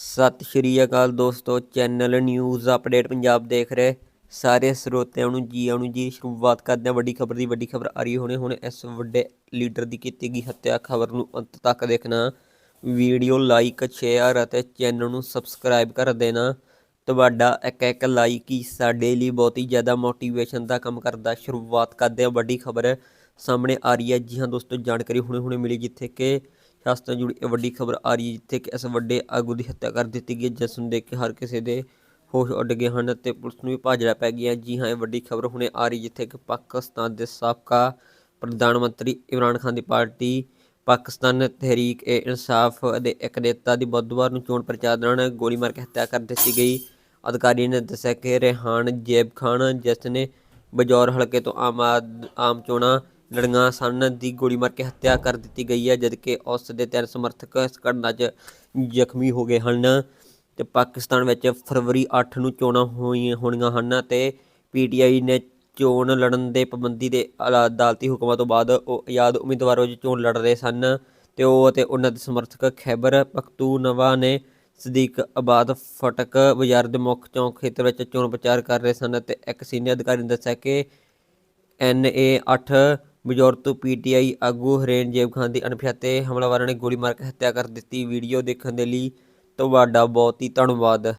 ਸਤਿ ਸ਼੍ਰੀ ਅਕਾਲ ਦੋਸਤੋ, channel news update Punjab ਦੇਖ ਰਹੇ ਸਾਰੇ ਸਰੋਤਿਆਂ ਨੂੰ ਜੀ ਆਇਆਂ ਜੀ। ਸ਼ੁਰੂਆਤ ਕਰਦੇ ਹਾਂ ਵੱਡੀ ਖਬਰ ਦੀ। ਵੱਡੀ ਖਬਰ ਆ ਰਹੀ ਹੁਣੇ ਹੁਣ ਇਸ ਵੱਡੇ ਲੀਡਰ ਦੀ ਕੀਤੀ ਗਈ ਹੱਤਿਆ। ਖਬਰ ਨੂੰ ਅੰਤ ਤੱਕ ਦੇਖਣਾ। ਵੀਡੀਓ ਲਾਈਕ, ਸ਼ੇਅਰ ਅਤੇ ਚੈਨਲ ਨੂੰ ਸਬਸਕ੍ਰਾਈਬ ਕਰ ਦੇਣਾ। ਤੁਹਾਡਾ ਇੱਕ ਇੱਕ ਲਾਈਕ ਹੀ ਸਾਡੇ ਲਈ ਬਹੁਤ ਹੀ ਜ਼ਿਆਦਾ ਮੋਟੀਵੇਸ਼ਨ ਦਾ ਕੰਮ ਕਰਦਾ। ਸ਼ੁਰੂਆਤ ਕਰਦੇ ਹਾਂ ਵੱਡੀ ਖਬਰ ਸਾਹਮਣੇ ਆ ਰਹੀ ਹੈ। ਜੀ ਹਾਂ ਦੋਸਤੋ, ਜਾਣਕਾਰੀ ਹੁਣੇ ਹੁਣੇ ਮਿਲੀ ਜਿੱਥੇ ਕਿ ਸ਼ਾਸਤਰ ਜੁੜੀ ਇਹ ਵੱਡੀ ਖਬਰ ਆ ਰਹੀ ਹੈ ਜਿੱਥੇ ਕਿ ਇਸ ਵੱਡੇ ਆਗੂ ਦੀ ਹੱਤਿਆ ਕਰ ਦਿੱਤੀ ਗਈ ਹੈ, ਜਿਸ ਨੂੰ ਦੇਖ ਕੇ ਹਰ ਕਿਸੇ ਦੇ ਹੋਸ਼ ਉੱਡ ਗਏ ਹਨ ਤੇ ਪੁਲਿਸ ਨੂੰ ਵੀ ਭਾਜੜਾ ਪੈ ਗਿਆ ਜੀ ਹਾਂ ਇਹ ਵੱਡੀ ਖਬਰ ਹੁਣੇ ਆ ਰਹੀ ਜਿੱਥੇ ਕਿ ਪਾਕਿਸਤਾਨ ਦੇ ਸਾਬਕਾ ਪ੍ਰਧਾਨ ਮੰਤਰੀ ਇਮਰਾਨ ਖਾਨ ਦੀ ਪਾਰਟੀ ਪਾਕਿਸਤਾਨ ਤਹਿਰੀਕ ਏ ਇਨਸਾਫ ਦੇ ਇੱਕ ਨੇਤਾ ਦੀ ਬੁੱਧਵਾਰ ਨੂੰ ਚੋਣ ਪ੍ਰਚਾਰ ਦੌਰਾਨ ਗੋਲੀ ਮਾਰ ਕੇ ਹੱਤਿਆ ਕਰ ਦਿੱਤੀ ਗਈ। ਅਧਿਕਾਰੀ ਨੇ ਦੱਸਿਆ ਕਿ ਰੇਹਾਨ ਜੇਬ ਖਾਨ ਜਿਸ ਨੇ ਬਜੌਰ ਹਲਕੇ ਤੋਂ ਆਮ ਆਦ- ਆਮ ਚੋਣਾਂ ਲੜੀਆਂ ਸਨ ਦੀ ਗੋਲੀ ਮਾਰ ਕੇ ਹੱਤਿਆ ਕਰ ਦਿੱਤੀ ਗਈ ਹੈ, ਜਦਕਿ ਉਸ ਦੇ ਤਿੰਨ ਸਮਰਥਕ ਇਸ ਘਟਨਾ 'ਚ ਜ਼ਖਮੀ ਹੋ ਗਏ ਹਨ ਤੇ ਪਾਕਿਸਤਾਨ ਵਿੱਚ ਫਰਵਰੀ 8 ਨੂੰ ਚੋਣਾਂ ਹੋਈਆਂ ਹੋਣੀਆਂ ਹਨ ਤੇ ਪੀਟੀਆਈ ਨੇ ਚੋਣ ਲੜਨ ਦੇ ਪਾਬੰਦੀ ਦੇ ਅਲਾ- ਅਦਾਲਤੀ ਹੁਕਮਾਂ ਤੋਂ ਬਾਅਦ ਉਹ ਆਜ਼ਾਦ ਉਮੀਦਵਾਰ ਵਜੋਂ ਚੋਣ ਲੜ ਰਹੇ ਸਨ ਤੇ ਉਹ ਅਤੇ ਉਹਨਾਂ ਦੇ ਸਮਰਥਕ ਖੈਬਰ ਪਖਤੂਨਵਾ ਨੇ ਸਦੀਕ ਆਬਾਦ ਫਟਕ ਬਾਜ਼ਾਰ ਦੇ ਮੁੱਖ ਚੌਂਕ ਖੇਤਰ ਵਿੱਚ ਚੋਣ ਪ੍ਰਚਾਰ ਕਰ ਰਹੇ ਸਨ ਤੇ ਇੱਕ ਸੀਨੀਅਰ ਅਧਿਕਾਰੀ ਨੇ ਦੱਸਿਆ ਕਿ ਐਨਏ 8 ਬਜੌਰ ਤੋਂ ਪੀਟੀਆਈ ਆਗੂ ਹਰੇਨ ਜੇਬ ਖਾਨ ਦੀ ਅਣਪਛਾਤੇ ਹਮਲਾਵਰਾਂ ਨੇ ਗੋਲੀ ਮਾਰ ਕੇ ਹੱਤਿਆ ਕਰ ਦਿੱਤੀ। ਵੀਡੀਓ ਦੇਖਣ ਦੇ ਲਈ ਤੁਹਾਡਾ ਬਹੁਤ ਹੀ ਧੰਨਵਾਦ।